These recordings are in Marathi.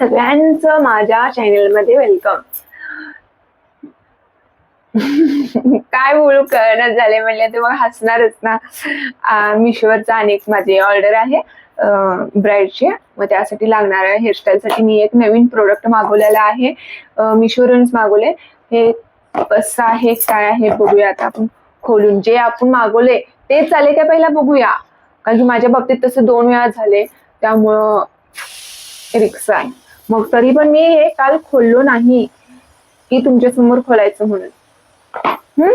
सगळ्यांचं माझ्या चॅनलमध्ये वेलकम काय बोलू कळणार झाले म्हणले ते मग हसणारच ना. मिशोवरचा अनेक माझी ऑर्डर आहे ब्राईडची मग त्यासाठी लागणाऱ्या हेअरस्टाईलसाठी मी एक नवीन प्रोडक्ट मागवलेला आहे. मिशोवरूनच मागवले हे कसं आहे काय आहे बघूया आता आपण. खोलून जे आपण मागवले तेच चालेल का पहिला बघूया. कारण की माझ्या बाबतीत तसं दोन वेळा झाले. त्यामुळं रिक्षा आहे. मग तरी पण मी हे काल खोललो नाही की तुमच्यासमोर खोलायचं म्हणून हम्म?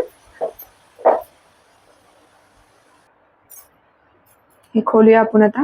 हे खोलूया आपण आता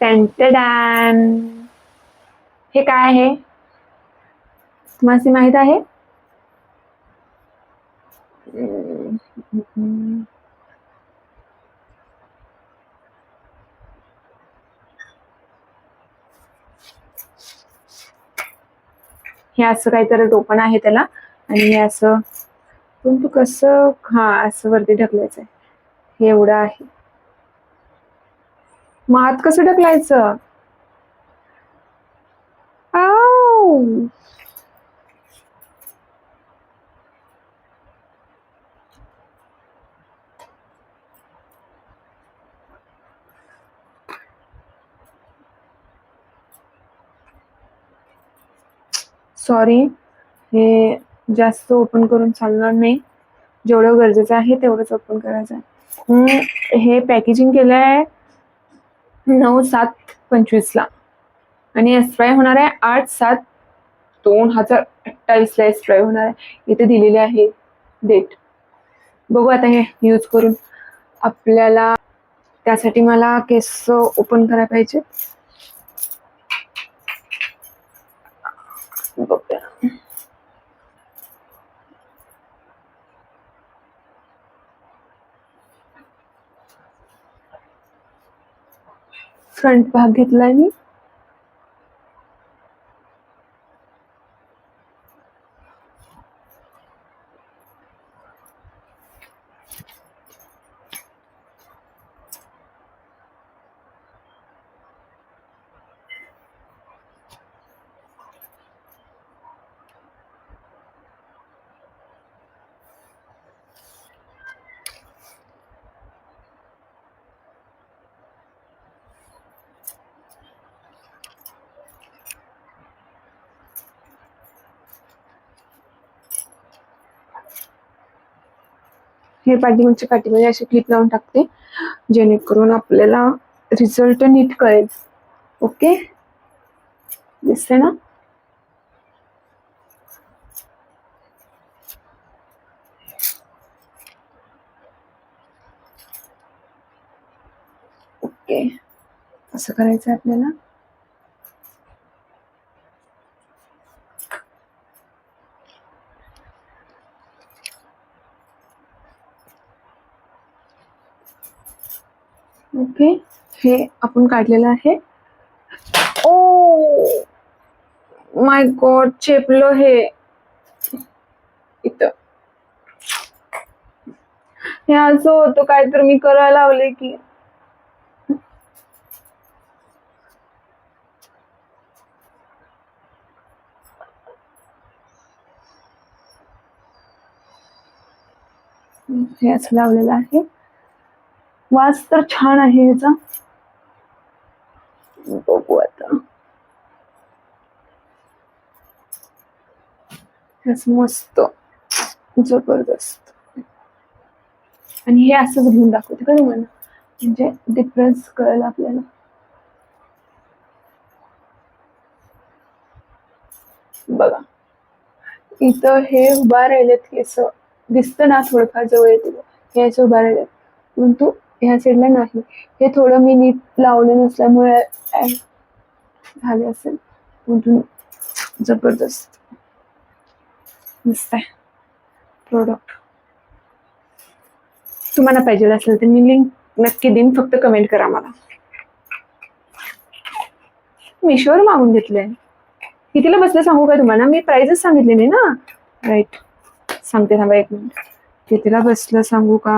टॅन हे काय आहे? तुम्हाला माहीत आहे? हे असं काहीतरी टोपण आहे त्याला. आणि हे असं पण तू कसं हा असं वरती ढकलायचं आहे हे एवढं आहे. मग आत कसं ढकलायचं? सॉरी हे जास्त ओपन करून चालणार नाही. जेवढं गरजेचं आहे तेवढंच ओपन करायचं आहे हे पॅकेजिंग केलं आहे नऊ सात पंचवीसला आणि एक्सपायर होणार आहे आठ सात दोन हजार अठ्ठावीसला एक्सपायर होणार आहे. इथे दिलेले आहे डेट बघू आता हे यूज करून. आपल्याला त्यासाठी मला केस ओपन करायला पाहिजे बघूया. फ्रंट भाग घेतलाय मी हे पाठीमागच्या पाठीमध्ये म्हणजे असे क्लिप लावून टाकते. जेणेकरून आपल्याला रिझल्ट नीट कळेल. ओके दिसते ना? ओके असं करायचं आहे आपल्याला. ओके. हे आपण काढलेलं आहे. ओ! माय गॉड चेपलं हे. इथं. हे असं होतं काय तर मी करायला लावले की. हे असं लावलेलं आहे. वास तर छान आहे याचा बघू आता. मस्त जबरदस्त. आणि हे असंच घेऊन दाखवते का तुम्हाला? म्हणजे डिफरन्स कळेल आपल्याला. बघा. इथं हे उभा राहिलेत केस. दिसतं ना थोडंफार जवळ येते हे असं उभा राहिलेत. परंतु ह्या साईडला नाही. हे थोडं मी नीट लावलं नसल्यामुळे झाले असेल. मधून जबरदस्त. मस्त आहे. प्रोडक्ट तुम्हाला पाहिजे असेल तर मी लिंक नक्की देईन. फक्त कमेंट करा मला. मिशोवर मागून घेतलंय. कितीला बसलं सांगू का तुम्हाला? मी प्राइसच सांगितलेली ना. राईट सांगते थांबा एक मिनिट कितीला बसलं सांगू का?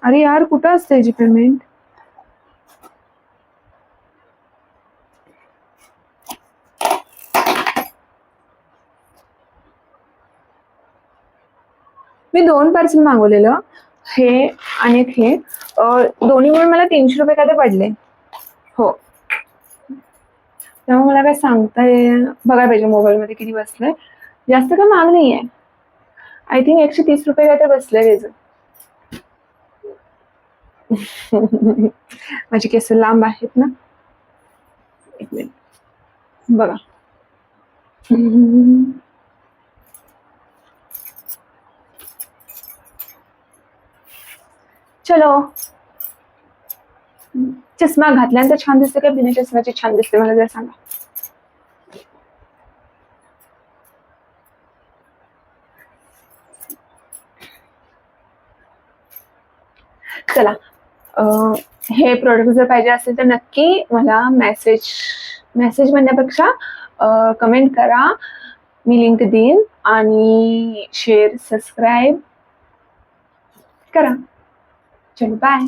अरे यार कुठं असते याची पेमेंट मी दोन पार्सल मागवलेलं. हे आणि एक हे. दोन्ही मिळून मला तीनशे रुपये काय ते पडले? हो. त्यामुळे मला काय सांगता ये बघायला पाहिजे मोबाईलमध्ये किती बसलंय. जास्त काय महाग नाही आहे आय थिंक एकशे तीस रुपये काय तर बसले त्याचं माझे केस लांब आहेत ना. एक मिनिट. बघा. चलो. चष्मा घातल्यानंतर छान दिसते का बिना चष्म्याची छान दिसते? मला जर सांगा. चला. हे प्रोडक्ट जर पाहिजे असेल तर नक्की मला मेसेज मेसेज म्हणण्यापेक्षा कमेंट करा. मी लिंक देईन आणि शेअर सबस्क्राईब करा. चलो बाय